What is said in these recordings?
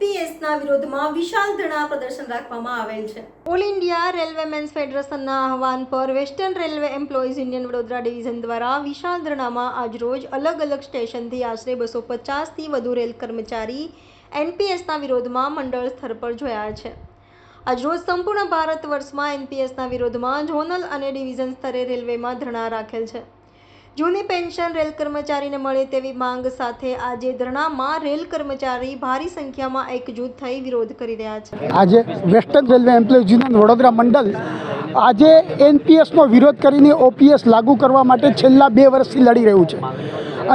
વિરોધમાં વિશાળ ધરણા પ્રદર્શન રાખવામાં આવેલ છે. ઓલ ઇન્ડિયા રેલવે મેન્સ ફેડરેશનના આહવાન પર Western Railway Employees Union Vadodara division દ્વારા વિશાળ ધરણામાં આજરોજ અલગ અલગ સ્ટેશનથી આશરે બસો પચાસથી વધુ રેલ કર્મચારી એનપીએસના વિરોધમાં મંડળ સ્તર પર જોયા છે. આજરોજ સંપૂર્ણ ભારત વર્ષમાં એનપીએસના વિરોધમાં ઝોનલ અને ડિવિઝન સ્તરે રેલવેમાં ધરણા રાખેલ છે. જૂની પેન્શન રેલ કર્મચારીને મળે તેવી માંગ સાથે આજે ધરણામાં રેલ કર્મચારી ભારી સંખ્યામાં એકજૂથ થઈ વિરોધ કરી રહ્યા છે. આજે Western Railway Employees Union Vadodara મંડળ આજે એનપીએસનો વિરોધ કરીને ઓપીએસ લાગુ કરવા માટે છેલ્લા બે વર્ષથી લડી રહ્યું છે.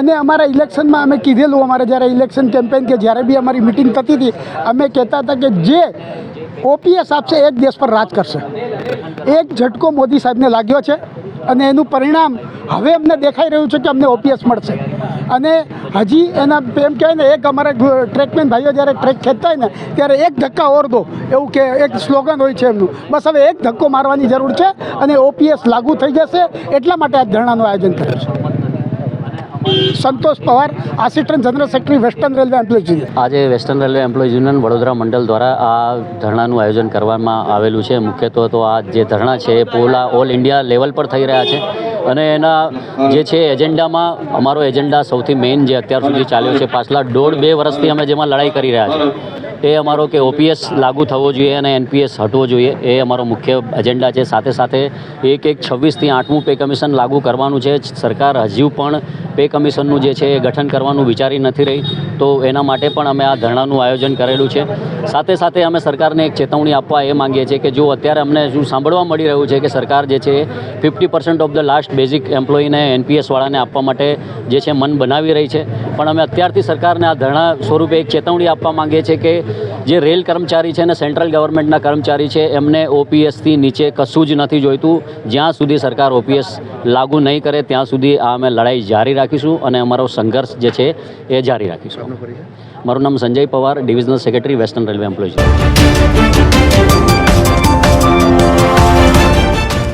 અને અમારા ઇલેક્શનમાં અમે કીધેલું, અમારે જ્યારે ઇલેક્શન કેમ્પેન કે જ્યારે બી અમારી મિટિંગ થતી હતી, અમે કહેતા હતા કે જે ઓપીએસ આપશે એ જ દેશ પર રાજ કરશે. એક ઝટકો મોદી સાહેબને લાગ્યો છે. અને એનું પરિણામ હવે અમને દેખાઈ રહ્યું છે કે અમને ઓપીએસ મળશે. અને હજી એના એમ કહેવાય ને, એક અમારા ટ્રેકમેન ભાઈઓ જ્યારે ટ્રેક ખેંચતા હોય ને, ત્યારે એક ધક્કા ઓર દો, એવું કે એક સ્લોગન હોય છે એમનું. બસ હવે એક ધક્કો મારવાની જરૂર છે અને ઓપીએસ લાગુ થઈ જશે, એટલા માટે આ ધરણાનું આયોજન કર્યું છે. Santosh Pawar assistant general secretary Western Railway Employees Union આજે Western Railway Employees Union Vadodara મંડળ દ્વારા આ ધરણાનું આયોજન કરવામાં આવેલું છે. મુખ્યત્વે તો આ જે ધરણા છે એ પોલા ઓલ ઇન્ડિયા લેવલ પર થઈ રહ્યા છે. અને એના જે છે એજન્ડામાં અમારો એજન્ડા સૌથી મેઇન જે અત્યાર સુધી ચાલ્યો છે, પાછલા દોઢ બે વર્ષથી અમે જેમાં લડાઈ કરી રહ્યા છીએ. એ અમારો કે ઓપીએસ લાગુ થવો જોઈએ અને એનપીએસ હટવો જોઈએ, એ અમારો મુખ્ય એજન્ડા છે. સાથે સાથે એક એક છવ્વીસથી આઠમું પે કમિશન લાગુ કરવાનું છે. સરકાર હજુ પણ પે કમિશનનું જે છે એ ગઠન કરવાનું વિચારી નથી રહી. તો એના માટે પણ અમે આ ધરણાનું આયોજન કરેલું છે. સાથે સાથે અમે સરકારને એક ચેતવણી આપવા એ માંગીએ છીએ કે જો અત્યારે અમને શું સાંભળવા મળી રહ્યું છે કે સરકાર જે છે fifty percent of the last basic એમ્પ્લોયીને એનપીએસવાળાને આપવા માટે જે છે મન બનાવી રહી છે. પણ અમે અત્યારથી સરકારને આ ધરણા સ્વરૂપે એક ચેતવણી આપવા માંગીએ છીએ કે જે રેલ કર્મચારી છે ને સેન્ટ્રલ ગવર્મેન્ટના કર્મચારી છે એમને ઓપીએસથી નીચે કશું જ નથી જોઈતું. જ્યાં સુધી સરકાર ઓપીએસ લાગુ નહીં કરે ત્યાં સુધી આ અમે લડાઈ જારી રાખીશું અને અમારો સંઘર્ષ જે છે એ જારી રાખીશું. મારું નામ Sanjay Pawar divisional secretary Western Railway Employees